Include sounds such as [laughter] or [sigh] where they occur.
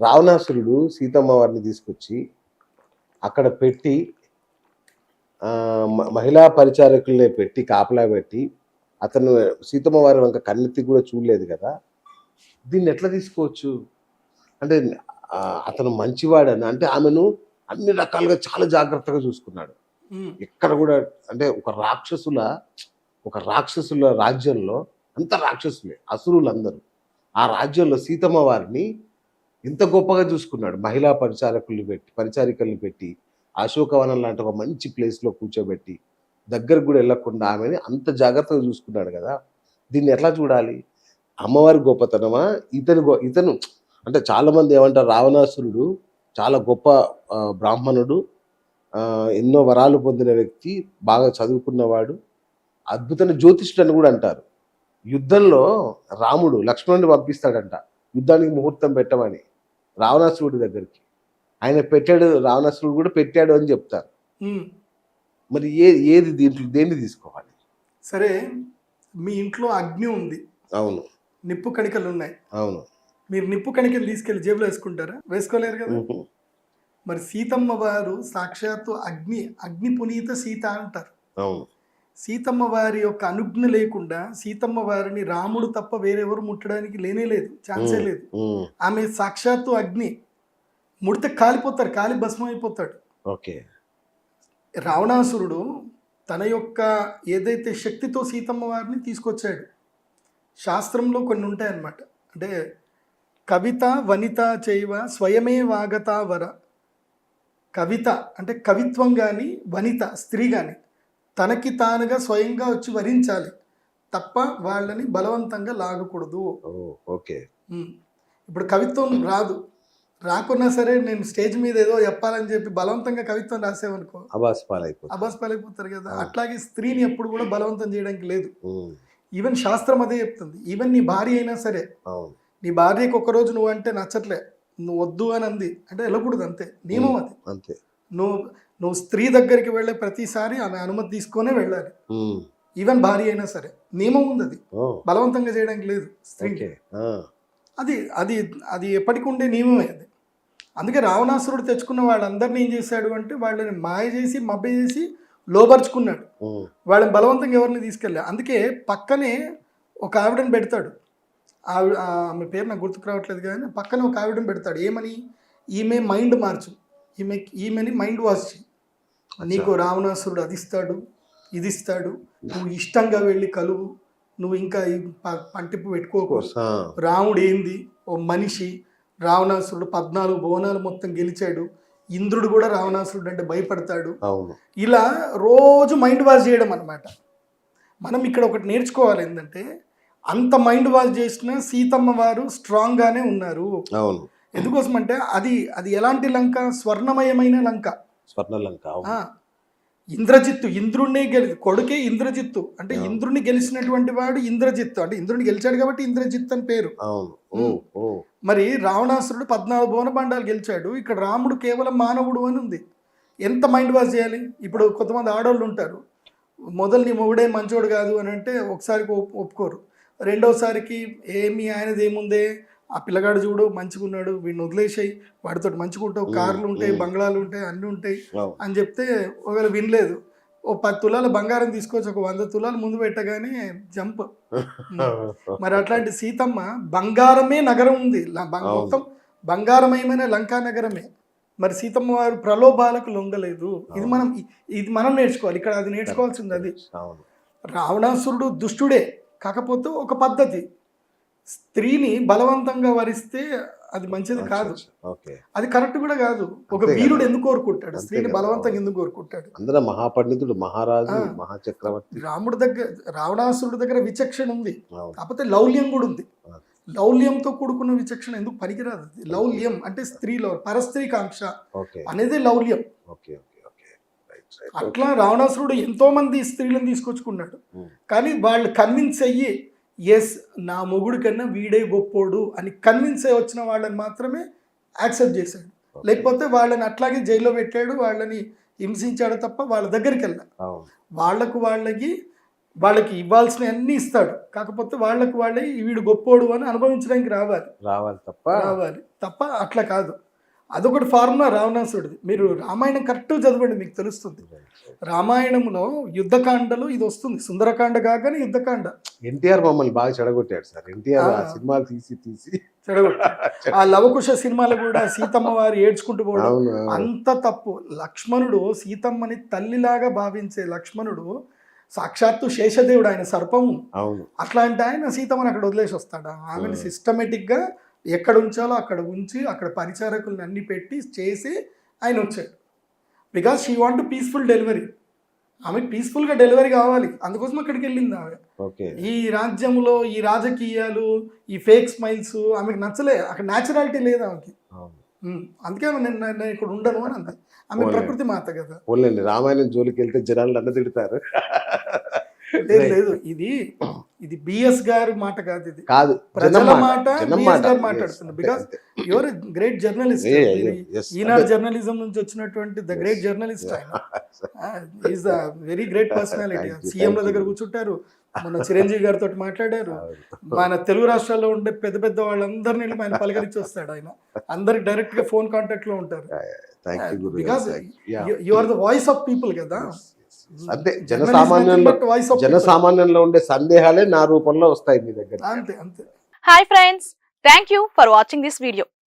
రావణాసురుడు సీతమ్మ వారిని తీసుకొచ్చి అక్కడ పెట్టి మహిళా పరిచారకుల్ని పెట్టి కాపలా పెట్టి అతను సీతమ్మ వారి వంక కన్నెత్తి కూడా చూడలేదు కదా. దీన్ని ఎట్లా తీసుకోవచ్చు? అంటే అతను మంచివాడని అంటే ఆమెను అన్ని రకాలుగా చాలా జాగ్రత్తగా చూసుకున్నాడు. ఎక్కడ కూడా అంటే ఒక రాక్షసుల ఒక రాక్షసుల రాజ్యంలో అంత రాక్షసులే అసురులు అందరూ ఆ రాజ్యంలో సీతమ్మ వారిని ఇంత గొప్పగా చూసుకున్నాడు. మహిళా పరిచారకుల్ని పెట్టి పరిచారికల్ని పెట్టి అశోకవనం లాంటి ఒక మంచి ప్లేస్లో కూర్చోబెట్టి దగ్గరకు కూడా వెళ్ళకుండా ఆమెని అంత జాగ్రత్తగా చూసుకున్నాడు కదా. దీన్ని ఎట్లా చూడాలి? అమ్మవారి గొప్పతనమా? ఇతను గొ- ఇతను అంటే చాలామంది ఏమంటారు? రావణాసురుడు చాలా గొప్ప బ్రాహ్మణుడు. ఎన్నో వరాలు పొందిన వ్యక్తి బాగా చదువుకున్నవాడు. అద్భుతమైన జ్యోతిష్యుడు అని కూడా అంటారు. యుద్ధంలో రాముడు లక్ష్మణుడిని పంపిస్తాడంట. యుద్ధానికి ముహూర్తం పెట్టమని. రావణాసురుడి దగ్గరికి. ఆయన పెట్టాడు రావణాసురుడు కూడా పెట్టాడు అని చెప్తారు. మరి ఏ ఏది దీంట్లో దేన్ని తీసుకోవాలి? సరే మీ ఇంట్లో అగ్ని ఉంది. అవును. నిప్పు కణికలు ఉన్నాయి. అవును. మీరు నిప్పు కణికలు తీసుకెళ్ళి జేబులో వేసుకుంటారా? వేసుకోలేరు కదా. మరి సీతమ్మ వారు సాక్షాత్తు అగ్ని అగ్ని పునీత సీత అంటారు. అవును. సీతమ్మ వారి యొక్క అనుజ్ఞ లేకుండా సీతమ్మ వారిని రాముడు తప్ప వేరెవరు ముట్టడానికి లేనే లేదు ఛాన్సే. లేదు. ఆమె సాక్షాత్తు అగ్ని ముడితే కాలిపోతారు కాలి భస్మం అయిపోతాడు. ఓకే. రావణాసురుడు తన యొక్క ఏదైతే శక్తితో సీతమ్మ వారిని తీసుకొచ్చాడు శాస్త్రంలో కొన్ని ఉంటాయన్నమాట. అంటే కవిత వనిత చేయవ స్వయమే వాగత వర కవిత అంటే కవిత్వం కానీ వనిత స్త్రీ కానీ తనకి తానుగా స్వయంగా వచ్చి వరించాలి. తప్ప వాళ్ళని బలవంతంగా లాగకూడదు. ఓకే. ఇప్పుడు కవిత్వం రాదు. రాకున్నా సరే నేను స్టేజ్ మీద ఏదో చెప్పాలని చెప్పి బలవంతంగా కవిత్వం రాసేవనుకో అబాస్ పాలైపోతారు కదా. అట్లాగే స్త్రీని ఎప్పుడు కూడా బలవంతం చేయడానికి లేదు. ఈవెన్ శాస్త్రం అదే చెప్తుంది. ఈవెన్ నీ భార్య అయినా సరే నీ భార్యకి ఒక్కరోజు నువ్వు అంటే నచ్చట్లే. నువ్వు వద్దు అని అంది. అంటే వెళ్ళకూడదు అంతే. నియమం అది. అంతే. నువ్వు నువ్వు స్త్రీ దగ్గరికి వెళ్ళే ప్రతిసారి ఆమె అనుమతి తీసుకొనే వెళ్ళాలి. ఈవెన్ భార్య అయినా సరే. నియమం ఉంది అది. బలవంతంగా చేయడానికి లేదు స్త్రీ ఓకే. ఆ. అది అది అది ఎప్పటికి ఉండే నియమమే అది. అందుకే రావణాసురుడు తెచ్చుకున్న వాళ్ళందరినీ ఏం చేశాడు అంటే వాళ్ళని మాయ చేసి మభ్య చేసి లోపరుచుకున్నాడు. వాళ్ళని బలవంతంగా ఎవరిని తీసుకెళ్ళా అందుకే పక్కనే ఒక ఆవిడని పెడతాడు. ఆవిడ ఆమె పేరు నాకు గుర్తుకు రావట్లేదు కానీ పక్కన ఒక ఆవిడని పెడతాడు. ఏమని? ఈమె మైండ్ మార్చు. ఈమె ఈమెని మైండ్ వాష్ చేయి. నీకు రావణాసురుడు అది ఇస్తాడు ఇది ఇస్తాడు నువ్వు ఇష్టంగా వెళ్ళి కలువు నువ్వు ఇంకా పంటిప్పు పెట్టుకోకు. రాముడు ఏంది? ఓ మనిషి రావణాసురుడు పద్నాలుగు భువనాలు మొత్తం గెలిచాడు. ఇంద్రుడు కూడా రావణాసురుడు అంటే భయపడతాడు. ఇలా రోజు మైండ్ వాష్ చేయడం అనమాట మనం ఇక్కడ ఒకటి నేర్చుకోవాలి ఏంటంటే అంత మైండ్ వాష్ చేసిన సీతమ్మ వారు స్ట్రాంగ్గానే ఉన్నారు. ఎందుకోసం అంటే అది అది ఎలాంటి లంక? స్వర్ణమయమైన లంక. స్వర్ణలంక ఇంద్రజిత్తు ఇంద్రుణ్ణి గెలి కొడుకే ఇంద్రజిత్తు. అంటే. ఇంద్రుని గెలిచినటువంటి వాడు ఇంద్రజిత్తు. అంటే ఇంద్రుని గెలిచాడు కాబట్టి ఇంద్రజిత్తు అని పేరు. మరి రావణాసురుడు పద్నాలుగు భువన బండాలు గెలిచాడు. ఇక్కడ రాముడు కేవలం మానవుడు అని ఉంది. ఎంత మైండ్ వాష్ చేయాలి? ఇప్పుడు కొంతమంది ఆడవాళ్ళు ఉంటారు. మొదలు నీ మొగుడే మంచోడు కాదు అని అంటే ఒకసారికి ఒప్- ఒప్పుకోరు. రెండోసారికి ఏమి ఆయనది ఏముందే? ఆ పిల్లగాడు చూడు మంచిగా ఉన్నాడు వీడిని వదిలేసాయి వాడితో మంచిగా ఉంటావు కార్లు ఉంటాయి. బంగ్లాలు ఉంటాయి అన్నీ ఉంటాయి అని చెప్తే ఒకవేళ వినలేదు ఓ పది తులాల బంగారం తీసుకొచ్చి ఒక వంద తులాలు ముందు పెట్టగానే జంప్. [laughs] మరి అట్లాంటి సీతమ్మ బంగారమే నగరం ఉంది. మొత్తం బంగారమయమైన లంకా నగరమే. మరి సీతమ్మ వారు ప్రలోభాలకు లొంగలేదు. ఇది. మనం ఇది మనం నేర్చుకోవాలి ఇక్కడ అది నేర్చుకోవాల్సింది అది. రావణాసురుడు దుష్టుడే కాకపోతే ఒక పద్ధతి. స్త్రీని బలవంతంగా వరిస్తే అది మంచిది కాదు. ఓకే. అది కరెక్ట్ కూడా కాదు. ఒక వీరుడు. ఎందుకు కోరుకుంటాడు? స్త్రీని. బలవంతంగా ఎందుకు కోరుకుంటాడు? అందరూ మహాపండితుడు మహారాజు. మహాచక్రవర్తి. రాముడి దగ్గర రావణాసురుడి దగ్గర విచక్షణ ఉంది. కాకపోతే లౌల్యం కూడా ఉంది. లౌల్యంతో కూడుకున్న విచక్షణ ఎందుకు పనికిరాదు? లౌల్యం అంటే స్త్రీలో పరస్త్రీ కాంక్ష అనేది లౌల్యం. Okay okay okay. Right right అట్లా రావణాసురుడు ఎంతో మంది స్త్రీలను తీసుకొచ్చుకున్నాడు. కానీ వాళ్ళు కన్విన్స్ అయ్యి ఎస్ నా మొగుడు కన్నా వీడే గొప్పోడు అని కన్విన్స్ అయ్యి వచ్చిన వాళ్ళని మాత్రమే యాక్సెప్ట్ చేశాడు. లేకపోతే వాళ్ళని అట్లాగే జైల్లో పెట్టాడు వాళ్ళని హింసించాడు తప్ప వాళ్ళ దగ్గరికి వెళ్ళా. వాళ్ళకు వాళ్ళకి వాళ్ళకి ఇవ్వాల్సిన అన్ని ఇస్తాడు. కాకపోతే వాళ్ళకి వాళ్ళే వీడు గొప్పోడు అని అనుభవించడానికి రావాలి. రావాలి తప్ప. రావాలి. తప్ప అట్లా కాదు. అదొకటి ఫార్ములా రావణాసుడిది మీరు రామాయణం కరెక్ట్ చదవండి మీకు తెలుస్తుంది. రామాయణంలో యుద్ధకాండలో ఇది వస్తుంది. సుందరకాండ కాగానే యుద్ధకాండ. ఎన్టీఆర్ మమ్మల్ని బాగా చెడగొట్టాడు సార్. ఎన్టీఆర్. సినిమాలు తీసి తీసి. ఆ లవకుశ సినిమాలు కూడా సీతమ్మ వారు ఏడ్చుకుంటూ పోవడం అంత తప్పు. లక్ష్మణుడు సీతమ్మని తల్లిలాగా భావించే లక్ష్మణుడు సాక్షాత్తు శేషదేవుడు ఆయన సర్పము. అట్లాంటి ఆయన సీతమ్మని అక్కడ వదిలేసి వస్తాడు ఆమెను. సిస్టమేటిక్గా ఎక్కడ ఉంచాలో అక్కడ ఉంచి అక్కడ పరిచారకులను అన్ని పెట్టి చేసి ఆయన వచ్చాడు. Because she want peaceful delivery ఆమె పీస్ఫుల్గా డెలివరీ కావాలి. అందుకోసం అక్కడికి వెళ్ళింది ఆమె. ఓకే. ఈ రాజ్యంలో ఈ రాజకీయాలు ఈ ఫేక్ స్మైల్స్ ఆమెకు నచ్చలే. అక్కడ న్యాచురాలిటీ లేదు ఆమెకి. అందుకే నేను నేను ఇక్కడ ఉండను అని అంది. ఆమె. ప్రకృతి మాత కదా. రామాయణం జోలికి వెళ్తే జనాలు అన్న తిడతారు. లేదు లేదు. ఇది ఇది బిఎస్ గారి మాట కాదు ఇది కాదు ప్రజల మాట గారు మాట్లాడుతున్నారు. అంతే. Your great journalist Eenadu. Journalism నుంచి వచ్చినటువంటి ద గ్రేట్ జర్నలిస్ట్ ఆయన is the very great personality సీఎంల దగ్గర. కూర్చుంటారు మన చిరంజీవి గారితో మాట్లాడారు. మన తెలుగు రాష్ట్రాల్లో ఉండే పెద్ద పెద్ద వాళ్ళందరినీ వెళ్ళి ఆయన పలకరించి వస్తాడు ఆయన అందరికి డైరెక్ట్గా ఫోన్ కాంటాక్ట్లో ఉంటారు. Because. You are the voice of people కదా. అంతే. జనసామాన్యంలో జనసామాన్యంలో ఉండే సందేహాలే నా రూపంలో వస్తాయి మీ దగ్గర అంతే అంతే. Hi friends thank you for watching this video